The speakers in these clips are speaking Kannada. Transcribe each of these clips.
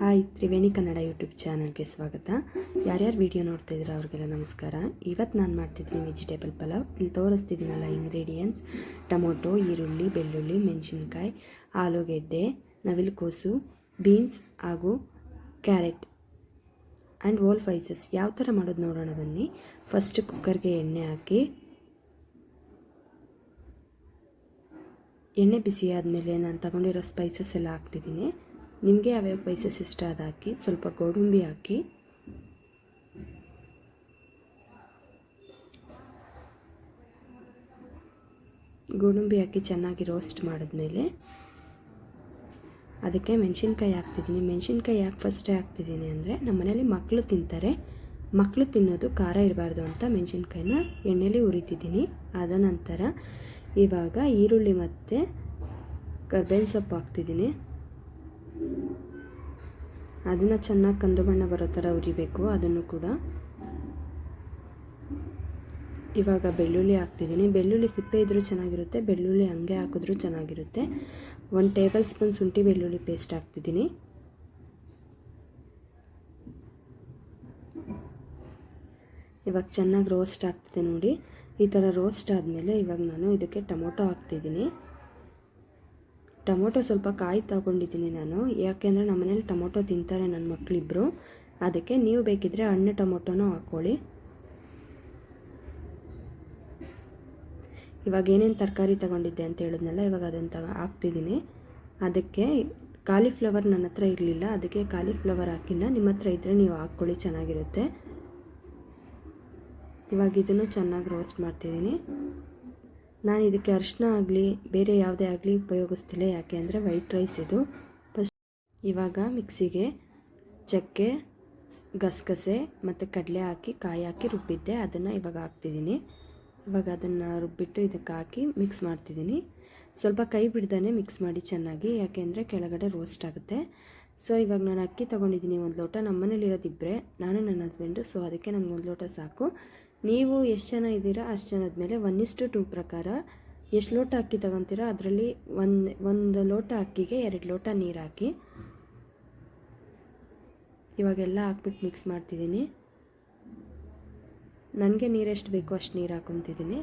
ಹಾಯ್, ತ್ರಿವೇಣಿ ಕನ್ನಡ ಯೂಟ್ಯೂಬ್ ಚಾನಲ್ಗೆ ಸ್ವಾಗತ. ಯಾರ್ಯಾರು ವಿಡಿಯೋ ನೋಡ್ತಾ ಇದ್ದೀರಾ ಅವ್ರಿಗೆಲ್ಲ ನಮಸ್ಕಾರ. ಇವತ್ತು ನಾನು ಮಾಡ್ತಿದ್ದೀನಿ ವೆಜಿಟೇಬಲ್ ಪಲಾವ್. ಇಲ್ಲಿ ತೋರಿಸ್ತಿದ್ದೀನಲ್ಲ ಇಂಗ್ರೀಡಿಯೆಂಟ್ಸ್ ಟೊಮೊಟೊ, ಈರುಳ್ಳಿ, ಬೆಳ್ಳುಳ್ಳಿ, ಮೆಣಸಿನ್ಕಾಯಿ, ಆಲೂಗೆಡ್ಡೆ, ನವಿಲುಕೋಸು ಬೀನ್ಸ್ ಹಾಗೂ ಕ್ಯಾರೆಟ್ ಆ್ಯಂಡ್ ಓಲ್ ಫೈಸಸ್ ಯಾವ ಥರ ಮಾಡೋದು ನೋಡೋಣ ಬನ್ನಿ. ಫಸ್ಟ್ ಕುಕ್ಕರ್ಗೆ ಎಣ್ಣೆ ಹಾಕಿ, ಎಣ್ಣೆ ಬಿಸಿ ಆದಮೇಲೆ ನಾನು ತಗೊಂಡಿರೋ ಸ್ಪೈಸಸ್ ಎಲ್ಲ ಹಾಕ್ತಿದ್ದೀನಿ. ನಿಮಗೆ ಯಾವ್ಯಾವ ಪೈಸಸ್ ಇಷ್ಟ ಅದು ಹಾಕಿ, ಸ್ವಲ್ಪ ಗೋಡಂಬಿ ಹಾಕಿ. ಗೋಡಂಬಿ ಹಾಕಿ ಚೆನ್ನಾಗಿ ರೋಸ್ಟ್ ಮಾಡಿದ್ಮೇಲೆ ಅದಕ್ಕೆ ಮೆಣಸಿನ್ಕಾಯಿ ಹಾಕ್ತಿದ್ದೀನಿ ಮೆಣಸಿನ್ಕಾಯಿ ಯಾಕೆ ಫಸ್ಟೇ ಹಾಕ್ತಿದ್ದೀನಿ ಅಂದರೆ ನಮ್ಮ ಮನೇಲಿ ಮಕ್ಕಳು ತಿಂತಾರೆ. ಮಕ್ಕಳು ತಿನ್ನೋದು ಖಾರ ಇರಬಾರ್ದು ಅಂತ ಮೆಣಸಿನ್ಕಾಯಿನ ಎಣ್ಣೆಲಿ ಉರಿತಿದ್ದೀನಿ ಆದ ನಂತರ ಇವಾಗ ಈರುಳ್ಳಿ ಮತ್ತು ಕರ್ಬೇವಿನ ಸೊಪ್ಪು ಹಾಕ್ತಿದ್ದೀನಿ ಅದನ್ನು ಚೆನ್ನಾಗಿ ಕಂದು ಬಣ್ಣ ಬರೋ ಥರ ಉರಿಬೇಕು, ಅದನ್ನು ಕೂಡ. ಇವಾಗ ಬೆಳ್ಳುಳ್ಳಿ ಹಾಕ್ತಿದ್ದೀನಿ. ಬೆಳ್ಳುಳ್ಳಿ ಸಿಪ್ಪೆ ಇದ್ದರೂ ಚೆನ್ನಾಗಿರುತ್ತೆ, ಬೆಳ್ಳುಳ್ಳಿ ಹಂಗೆ ಹಾಕಿದ್ರೂ ಚೆನ್ನಾಗಿರುತ್ತೆ. ಒಂದು ಟೇಬಲ್ ಸ್ಪೂನ್ ಶುಂಠಿ ಬೆಳ್ಳುಳ್ಳಿ ಪೇಸ್ಟ್ ಹಾಕ್ತಿದ್ದೀನಿ. ಇವಾಗ ಚೆನ್ನಾಗಿ ರೋಸ್ಟ್ ಆಗ್ತಿದೆ ನೋಡಿ. ಈ ಥರ ರೋಸ್ಟ್ ಆದಮೇಲೆ ಇವಾಗ ನಾನು ಇದಕ್ಕೆ ಟೊಮೊಟೊ ಹಾಕ್ತಿದ್ದೀನಿ. ಟೊಮೊಟೊ ಸ್ವಲ್ಪ ಕಾಯಿ ತಗೊಂಡಿದ್ದೀನಿ ನಾನು. ಯಾಕೆಂದರೆ ನಮ್ಮ ಮನೇಲಿ ಟೊಮೊಟೊ ತಿಂತಾರೆ ನನ್ನ ಮಕ್ಕಳಿಬ್ಬರು ಅದಕ್ಕೆ ನೀವು ಬೇಕಿದ್ದರೆ ಹಣ್ಣು ಟೊಮೊಟೊನೂ ಹಾಕ್ಕೊಳ್ಳಿ ಇವಾಗ ಏನೇನು ತರಕಾರಿ ತಗೊಂಡಿದ್ದೆ ಅಂತ ಹೇಳಿದ್ನಲ್ಲ, ಇವಾಗ ಅದನ್ನು ತಗ ಹಾಕ್ತಿದ್ದೀನಿ. ಅದಕ್ಕೆ ಕಾಲಿಫ್ಲವರ್ ನನ್ನ ಹತ್ರ ಇರಲಿಲ್ಲ. ಅದಕ್ಕೆ ಕಾಲಿಫ್ಲವರ್ ಹಾಕಿಲ್ಲ. ನಿಮ್ಮ ಹತ್ರ ಇದ್ದರೆ ನೀವು ಹಾಕ್ಕೊಳ್ಳಿ ಚೆನ್ನಾಗಿರುತ್ತೆ. ಇವಾಗ ಇದನ್ನು ಚೆನ್ನಾಗಿ ರೋಸ್ಟ್ ಮಾಡ್ತಿದ್ದೀನಿ. ನಾನು ಇದಕ್ಕೆ ಅರಿಶಿನ ಆಗಲಿ, ಬೇರೆ ಯಾವುದೇ ಆಗಲಿ ಉಪಯೋಗಿಸ್ತಿಲ್ಲ. ಯಾಕೆ ಅಂದರೆ ವೈಟ್ ರೈಸ್ ಇದು. ಫಸ್ಟ್ ಇವಾಗ ಮಿಕ್ಸಿಗೆ ಚಕ್ಕೆ, ಗಸಗಸೆ ಮತ್ತು ಕಡಲೆ ಹಾಕಿ, ಕಾಯಿ ಹಾಕಿ ರುಬ್ಬಿದ್ದೆ. ಅದನ್ನು ಇವಾಗ ಹಾಕ್ತಿದ್ದೀನಿ. ಇವಾಗ ಅದನ್ನು ರುಬ್ಬಿಟ್ಟು ಇದಕ್ಕೆ ಹಾಕಿ ಮಿಕ್ಸ್ ಮಾಡ್ತಿದ್ದೀನಿ. ಸ್ವಲ್ಪ ಕೈ ಬಿಡ್ದೇ ಮಿಕ್ಸ್ ಮಾಡಿ ಚೆನ್ನಾಗಿ. ಯಾಕೆಂದರೆ ಕೆಳಗಡೆ ರೋಸ್ಟ್ ಆಗುತ್ತೆ. ಸೊ ಇವಾಗ ನಾನು ಅಕ್ಕಿ ತೊಗೊಂಡಿದ್ದೀನಿ ಒಂದು ಲೋಟ. ನಮ್ಮ ಮನೇಲಿರೋದಿಬ್ಬರೇ ನಾನು, ನನ್ನ ಹಸ್ಬೆಂಡು ಸೊ ಅದಕ್ಕೆ ನಮ್ಗೆ ಒಂದು ಲೋಟ ಸಾಕು. ನೀವು ಎಷ್ಟು ಜನ ಇದ್ದೀರಾ ಅಷ್ಟು ಜನದ ಮೇಲೆ ಒನ್ ಇಸ್ಟು ಟೂ ಪ್ರಕಾರ. ಎಷ್ಟು ಲೋಟ ಅಕ್ಕಿ ತಗೊತೀರಾ ಅದರಲ್ಲಿ ಒಂದು ಒಂದು ಲೋಟ ಅಕ್ಕಿಗೆ ಎರಡು ಲೋಟ ನೀರು ಹಾಕಿ ಇವಾಗೆಲ್ಲ ಹಾಕ್ಬಿಟ್ಟು ಮಿಕ್ಸ್ ಮಾಡ್ತಿದ್ದೀನಿ. ನನಗೆ ನೀರು ಎಷ್ಟು ಬೇಕೋ ಅಷ್ಟು ನೀರು ಹಾಕೊತಿದ್ದೀನಿ.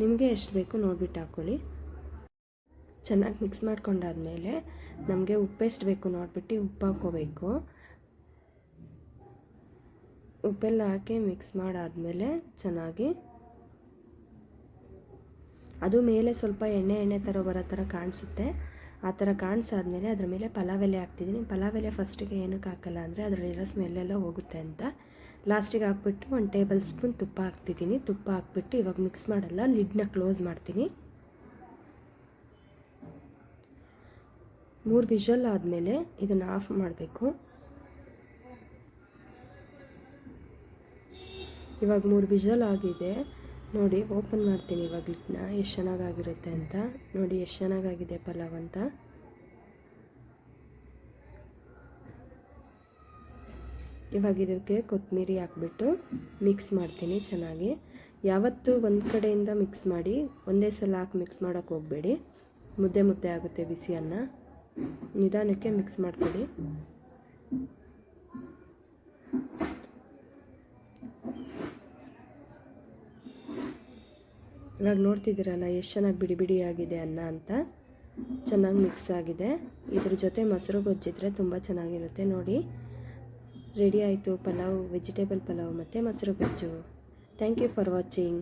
ನಿಮಗೆ ಎಷ್ಟು ಬೇಕು ನೋಡಿಬಿಟ್ಟು ಹಾಕ್ಕೊಳ್ಳಿ ಚೆನ್ನಾಗಿ ಮಿಕ್ಸ್ ಮಾಡ್ಕೊಂಡಾದ್ಮೇಲೆ ನಮಗೆ ಉಪ್ಪೆಷ್ಟು ಬೇಕು ನೋಡಿಬಿಟ್ಟು ಉಪ್ಪು ಹಾಕ್ಕೋಬೇಕು ಉಪ್ಪೆಲ್ಲ ಹಾಕಿ ಮಿಕ್ಸ್ ಮಾಡಾದಮೇಲೆ ಚೆನ್ನಾಗಿ ಅದು ಮೇಲೆ ಸ್ವಲ್ಪ ಎಣ್ಣೆ ಎಣ್ಣೆ ಥರ ಬರೋ ಥರ ಕಾಣಿಸುತ್ತೆ. ಆ ಥರ ಕಾಣಿಸಾದ್ಮೇಲೆ ಅದ್ರ ಮೇಲೆ ಪಲಾವ್ ಎಲೆ ಹಾಕ್ತಿದ್ದೀನಿ ಪಲಾವ್ ಎಲೆ ಫಸ್ಟಿಗೆ ಏನಕ್ಕೆ ಹಾಕಲ್ಲ ಅಂದರೆ ಅದರಲ್ಲಿರೋ ಸ್ಮೆಲ್ಲೆಲ್ಲ ಹೋಗುತ್ತೆ ಅಂತ. ಲಾಸ್ಟಿಗೆ ಹಾಕ್ಬಿಟ್ಟು ಒಂದು ಟೇಬಲ್ ಸ್ಪೂನ್ ತುಪ್ಪ ಹಾಕ್ತಿದ್ದೀನಿ ತುಪ್ಪ ಹಾಕ್ಬಿಟ್ಟು ಇವಾಗ ಮಿಕ್ಸ್ ಮಾಡಲ್ಲ ಲಿಡ್ನ ಕ್ಲೋಸ್ ಮಾಡ್ತೀನಿ. ಮೂರು ವಿಷಲ್ ಆದಮೇಲೆ ಇದನ್ನು ಆಫ್ ಮಾಡಬೇಕು. ಇವಾಗ ಮೂರು ವಿಷಲ್ ಆಗಿದೆ. ನೋಡಿ ಓಪನ್ ಮಾಡ್ತೀನಿ ಇವಾಗ ಲಿಟ್ನ ಎಷ್ಟು ಚೆನ್ನಾಗಾಗಿರುತ್ತೆ ಅಂತ. ನೋಡಿ, ಎಷ್ಟು ಚೆನ್ನಾಗಾಗಿದೆ ಪಲಾವ್ ಅಂತ. ಇವಾಗ ಇದಕ್ಕೆ ಕೊತ್ತಂಬರಿ ಹಾಕ್ಬಿಟ್ಟು ಮಿಕ್ಸ್ ಮಾಡ್ತೀನಿ ಚೆನ್ನಾಗಿ. ಯಾವತ್ತೂ ಒಂದು ಕಡೆಯಿಂದ ಮಿಕ್ಸ್ ಮಾಡಿ, ಒಂದೇ ಸಲ ಹಾಕಿ ಮಿಕ್ಸ್ ಮಾಡೋಕ್ಕೆ ಹೋಗಬೇಡಿ. ಮುದ್ದೆ ಮುದ್ದೆ ಆಗುತ್ತೆ ಬಿಸಿಯನ್ನು ನಿಧಾನಕ್ಕೆ ಮಿಕ್ಸ್ ಮಾಡ್ಕೊಳ್ಳಿ. ಇವಾಗ ನೋಡ್ತಿದ್ದೀರಲ್ಲ, ಎಷ್ಟು ಚೆನ್ನಾಗಿ ಬಿಡಿ ಬಿಡಿಯಾಗಿದೆ ಅನ್ನ ಅಂತ. ಚೆನ್ನಾಗಿ ಮಿಕ್ಸ್ ಆಗಿದೆ. ಇದ್ರ ಜೊತೆ ಮೊಸರು ಗೊಜ್ಜಿದ್ರೆ ತುಂಬ ಚೆನ್ನಾಗಿರುತ್ತೆ ನೋಡಿ. ರೆಡಿ ಆಯಿತು ಪಲಾವ್ ವೆಜಿಟೇಬಲ್ ಪಲಾವ್ ಮತ್ತು ಮೊಸರು ಗೊಜ್ಜು. Thank you for watching